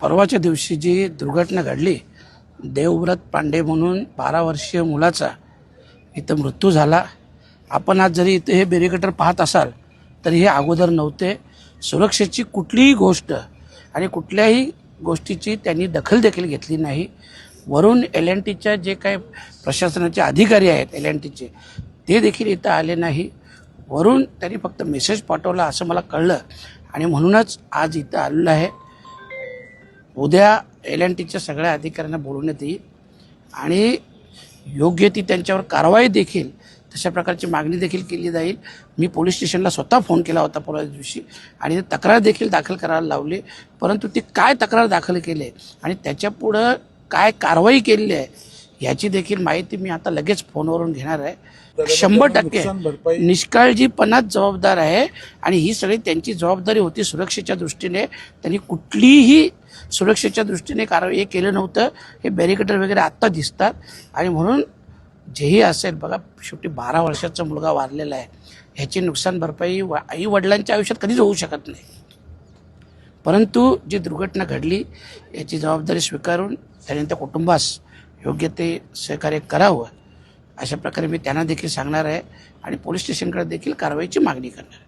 परवाच्या दिवशी जी दुर्घटना घडली देवव्रत पांडे म्हणून बारा वर्षीय मुलाचा इथं मृत्यू झाला. आपण आज जरी इथे हे बेरिकेटर पाहत असाल तर हे अगोदर नव्हते. सुरक्षेची कुठलीही गोष्ट आणि कुठल्याही गोष्टीची त्यांनी दखल देखील घेतली नाही. वरून एल एन टीच्या जे काही प्रशासनाचे अधिकारी आहेत एल एन टीचे ते देखील इथं आले नाही. वरून त्यांनी फक्त मेसेज पाठवला असं मला कळलं आणि म्हणूनच आज इथं आलेलं आहे. उद्या एल अँड टीच्या सगळ्या अधिकाऱ्यांना बोलवण्यात येईल आणि योग्य ती त्यांच्यावर कारवाई देखील तशा प्रकारची मागणी देखील केली जाईल. मी पोलीस स्टेशनला स्वतः फोन केला होता परवा दिवशी आणि तक्रार देखील दाखल करायला लावली. परंतु ती काय तक्रार दाखल केली आहे आणि त्याच्यापुढं काय कारवाई केलेली आहे याची देखील माहिती मी आता लगेच फोनवरून घेणार आहे. शंभर टक्के निष्काळजीपणाच जबाबदार आहे आणि ही सगळी त्यांची जबाबदारी होती सुरक्षेच्या दृष्टीने. त्यांनी कुठलीही सुरक्षेच्या दृष्टीने कारवाई हे केलं नव्हतं. हे बॅरिकेटर वगैरे आत्ता दिसतात. आणि म्हणून जेही असेल बघा शेवटी बारा वर्षाचा मुलगा वारलेला आहे. ह्याची नुकसान भरपाई आई वडिलांच्या आयुष्यात कधीच होऊ शकत नाही. परंतु जी दुर्घटना घडली याची जबाबदारी स्वीकारून त्याने त्या कुटुंबास योग्य ते सहकार्य करावं. अशा प्रकारे मी त्यांना देखील सांगणार आहे आणि पोलीस स्टेशनकडे देखील कारवाईची मागणी करणार आहे.